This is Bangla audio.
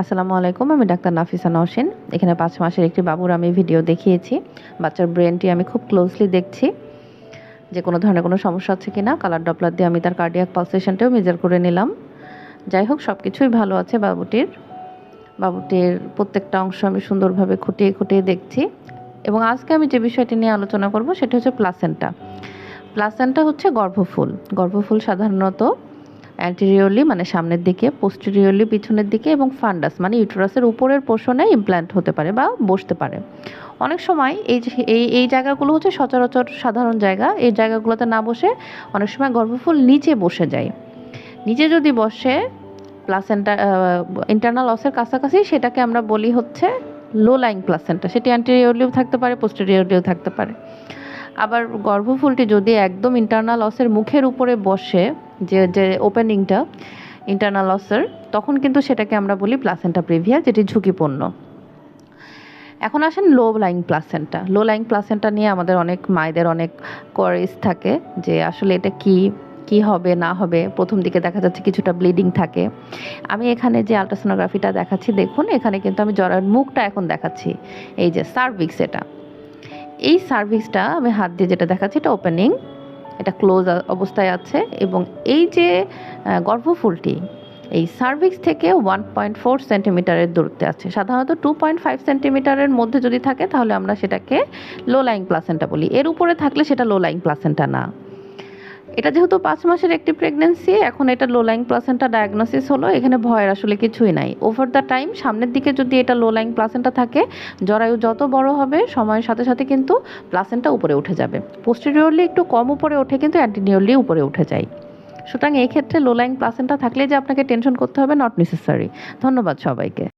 আসসালামু আলাইকুম, আমি ডাক্তার নাফিসা নওশিন। এখানে পাঁচ মাসের একটি বাবুর আমি ভিডিও দেখিয়েছি। বাচ্চার ব্রেনটি আমি খুব ক্লোজলি দেখছি। যে কোনো ধরনের কোনো সমস্যা আছে কি না কালার ডপলার দিয়ে আমি তার কার্ডিয়াক পালসেশনটাও মেজার করে নিলাম। যাই হোক সব কিছুই ভালো আছে বাবুটির। বাবুটির প্রত্যেকটা অংশ আমি সুন্দরভাবে খুঁটিয়ে খুঁটিয়ে দেখছি। এবং আজকে আমি যে বিষয়টি নিয়ে আলোচনা করব, সেটা হচ্ছে প্লাসেন্টা প্লাসেন্টা হচ্ছে গর্ভফুল। গর্ভফুল সাধারণত অ্যান্টেরিয়রলি মানে সামনের দিকে পোস্টেরিয়রলি পিছনের দিকে এবং ফান্ডাস মানে ইউটেরাসের উপরের পোর্শনে ইমপ্ল্যান্ট হতে পারে বা বসতে পারে। অনেক সময় এই এই এই জায়গাগুলো হচ্ছে সচরাচর সাধারণ জায়গা। এই জায়গাগুলোতে না বসে অনেক সময় গর্ভফুল নিচে বসে যায়। নিচে যদি বসে প্লাসেন্টা ইন্টারনাল অসের কাছাকাছি, সেটাকে আমরা বলি হচ্ছে লো লাইং প্লাসেন্টা সেটি অ্যান্টেরিয়রলিও থাকতে পারে পোস্টেরিয়রলিও থাকতে পারে। আবার গর্ভফুলটি যদি একদম ইন্টারনাল অসের মুখের উপরে বসে, যে যে ওপেনিংটা ইন্টারনাল অসের তখন কিন্তু সেটাকে আমরা বলি প্লাসেন্টা প্রিভিয়া যেটি ঝুঁকিপূর্ণ। এখন আসেন low lying placenta low lying placenta নিয়ে আমাদের অনেক মায়েদের অনেক কোয়ারিজ থাকে যে, আসলে এটা কি কি হবে, না হবে। প্রথম দিকে দেখা যাচ্ছে কিছুটা ব্লিডিং থাকে। আমি এখানে যে আলট্রাসোনোগ্রাফিটা দেখাচ্ছি, দেখুন, এখানে কিন্তু আমি জরার মুখটা এখন দেখাচ্ছি। এই যে সার্ভিক্স এটা। এই সার্ভিসটা আমি হাত দিয়ে যেটা দেখাচ্ছি, এটা ওপেনিং এটা ক্লোজ অবস্থায় আছে এবং এই যে গর্ভফুলটি, এই সার্ভিক্স থেকে ওয়ান পয়েন্ট ফোর সেন্টিমিটারের দূরত্বে আছে। সাধারণত টু পয়েন্ট ফাইভ সেন্টিমিটারের মধ্যে যদি থাকে, তাহলে আমরা সেটাকে লো লাইং প্লাসেন্টা বলি। এর উপরে থাকলে সেটা লো লাইং প্লাসেন্টা না। এটা যেহেতু পাঁচ মাসের একটি প্রেগনেন্সি এখন এটা লো লাইং প্লাসেন্টা ডায়াগনোসিস হলো, এখানে ভয়ের আসলে কিছুই নাই। ওভার দ্য টাইম সামনের দিকে যদি এটা লো লাইং প্লাসেন্টা থাকে, জরায়ু যত বড় হবে, সময়ের সাথে সাথে কিন্তু প্লাসেন্টা উপরে উঠে যাবে। পোস্টেরিয়রলি একটু কম উপরে ওঠে, কিন্তু অ্যান্টিনিয়রলি উপরে উঠে যায়। সুতরাং এই ক্ষেত্রে লো লাইং প্লাসেন্টা থাকলে যে আপনাকে টেনশন করতে হবে নট নেসেসারি ধন্যবাদ সবাইকে।